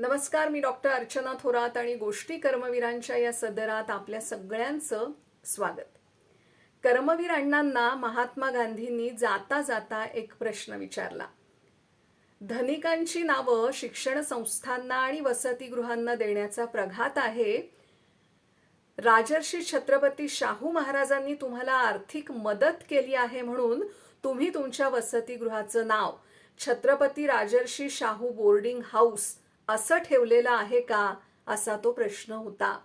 नमस्कार मी डॉक्टर अर्चना थोरात आणि गोष्टी कर्मवीरांच्या या सदरात आपल्या सगळ्यांचं स्वागत. कर्मवीर अण्णांना महात्मा गांधींनी जाता जाता एक प्रश्न विचारला. धनिकांची नावं शिक्षण संस्थांना आणि वसतिगृहांना देण्याचा प्रघात आहे. राजर्षी छत्रपती शाहू महाराजांनी तुम्हाला आर्थिक मदत केली आहे म्हणून तुम्ही तुमच्या वसतिगृहाचं नाव छत्रपती राजर्षी शाहू बोर्डिंग हाऊस असं ठेवलेलं आहे का असा तो प्रश्न होता.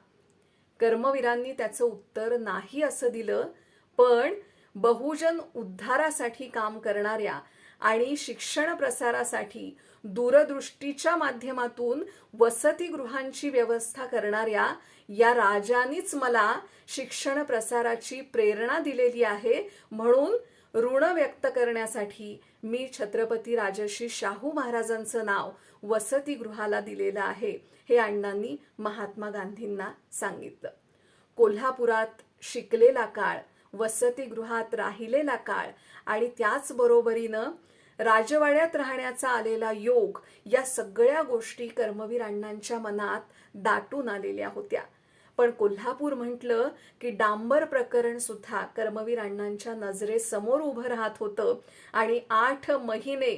कर्मवीरांनी त्याचं उत्तर नाही असं दिलं पण बहुजन उद्धारासाठी काम करणाऱ्या आणि शिक्षण प्रसारासाठी दूरदृष्टीच्या माध्यमातून वसतिगृहांची व्यवस्था करणाऱ्या या राजानीच मला शिक्षण प्रसाराची प्रेरणा दिलेली आहे म्हणून ऋण व्यक्त करण्यासाठी मी छत्रपती राजर्षी शाहू महाराजांचं नाव वसतिगृहाला दिलेलं आहे हे अण्णांनी महात्मा गांधींना सांगितलं. कोल्हापुरात शिकलेला काळ वसतिगृहात राहिलेला काळ आणि त्याचबरोबरीनं राजवाड्यात राहण्याचा आलेला योग या सगळ्या गोष्टी कर्मवीर अण्णांच्या मनात दाटून आलेल्या होत्या. पण कोल्हापूर म्हटलं की डांबर प्रकरण सुद्धा कर्मवीर अण्णांच्या नजरेसमोर उभं राहत होतं. आणि आठ महिने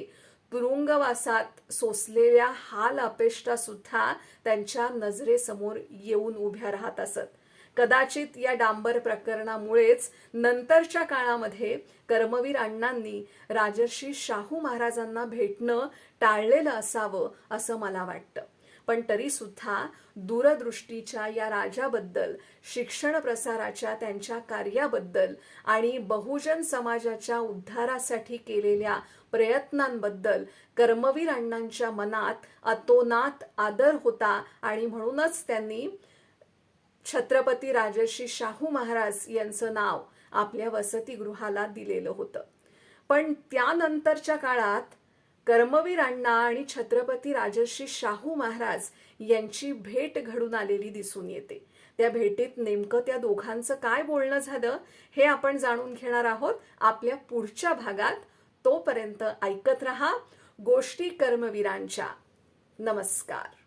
तुरुंगवासात सोसलेल्या हाल अपेष्टा सुद्धा त्यांच्या नजरेसमोर येऊन उभ्या राहत असत. कदाचित या डांबर प्रकरणामुळेच नंतरच्या काळामध्ये कर्मवीर अण्णांनी राजर्षी शाहू महाराजांना भेटणं टाळलेलं असावं असं मला वाटतं. पण तरीसुद्धा दूरदृष्टीच्या या राजाबद्दल शिक्षण प्रसाराच्या त्यांच्या कार्याबद्दल आणि बहुजन समाजाच्या उद्धारासाठी केलेल्या प्रयत्नांबद्दल कर्मवीर अण्णांच्या मनात अतोनात आदर होता आणि म्हणूनच त्यांनी छत्रपती राजर्षी शाहू महाराज यांचं नाव आपल्या वसतिगृहाला दिलेलं होतं. पण त्यानंतरच्या काळात कर्मवीर अण्णा आणि छत्रपती राजर्षी शाहू महाराज यांची भेट घडून आलेली दिसून येते. त्या भेटीत नेमकं त्या दोघांचं काय बोलणं झालं हे आपण जाणून घेणार आहोत. आपल्या पुढच्या भागात. तोपर्यंत ऐकत रहा गोष्टी कर्मवीरांच्या. नमस्कार.